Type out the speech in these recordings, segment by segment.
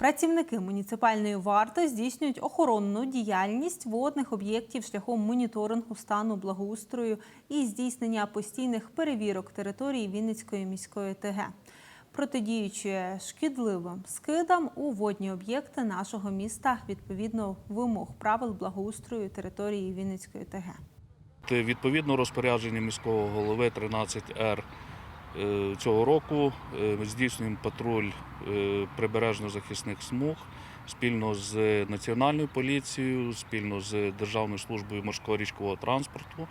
Працівники муніципальної варти здійснюють охоронну діяльність водних об'єктів шляхом моніторингу стану благоустрою і здійснення постійних перевірок території Вінницької міської ТГ, протидіючи шкідливим скидам у водні об'єкти нашого міста відповідно вимог правил благоустрою території Вінницької ТГ. Відповідно розпорядження міського голови 13Р е, цього року е, ми здійснюємо патруль е, прибережно-захисних смуг спільно з Національною поліцією, спільно з Державною службою морського річкового транспорту,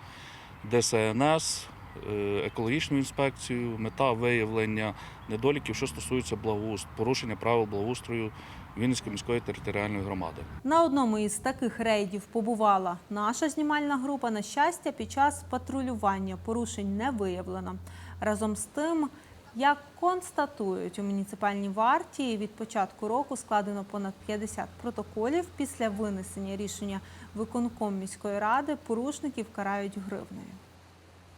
ДСНС, е, екологічною інспекцією, мета виявлення недоліків, що стосуються благоуст... порушення правил благоустрою Вінницької міської територіальної громади. На одному із таких рейдів побувала наша знімальна група. На щастя, під час патрулювання порушень не виявлено. Разом з тим, як констатують у муніципальній варті, від початку року складено понад 50 протоколів. Після винесення рішення виконком міської ради порушників карають гривнею.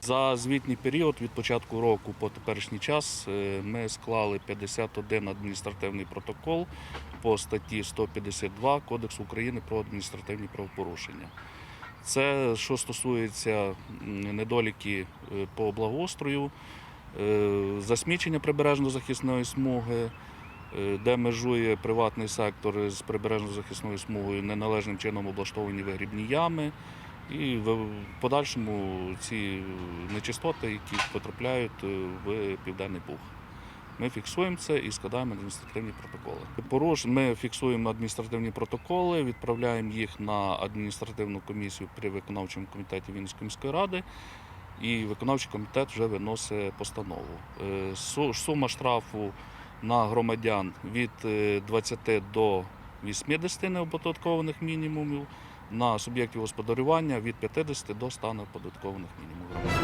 За звітній період від початку року по теперішній час е, ми склали 51 адміністративний протокол по статті 152 Кодексу України про адміністративні правопорушення. Це що стосується недоліки е, по благоустрою, е, засмічення прибережно-захисної смуги, де межує приватний сектор з прибережно-захисною смугою, неналежним чином облаштовані вигрібні ями. І в подальшому ці нечистоти, які потрапляють е, в Південний Буг. Ми фіксуємо це і складаємо адміністративні протоколи. Поруш ми фіксуємо адміністративні протоколи, відправляємо їх на адміністративну комісію при виконавчому комітеті Вінницької міської ради. І виконавчий комітет вже виносить постанову. Е, Сума штрафу на громадян від е, 20 до 80 неоподаткованих мінімумів, на суб'єктів господарювання від 50 до 100 неоподаткованих мінімумів.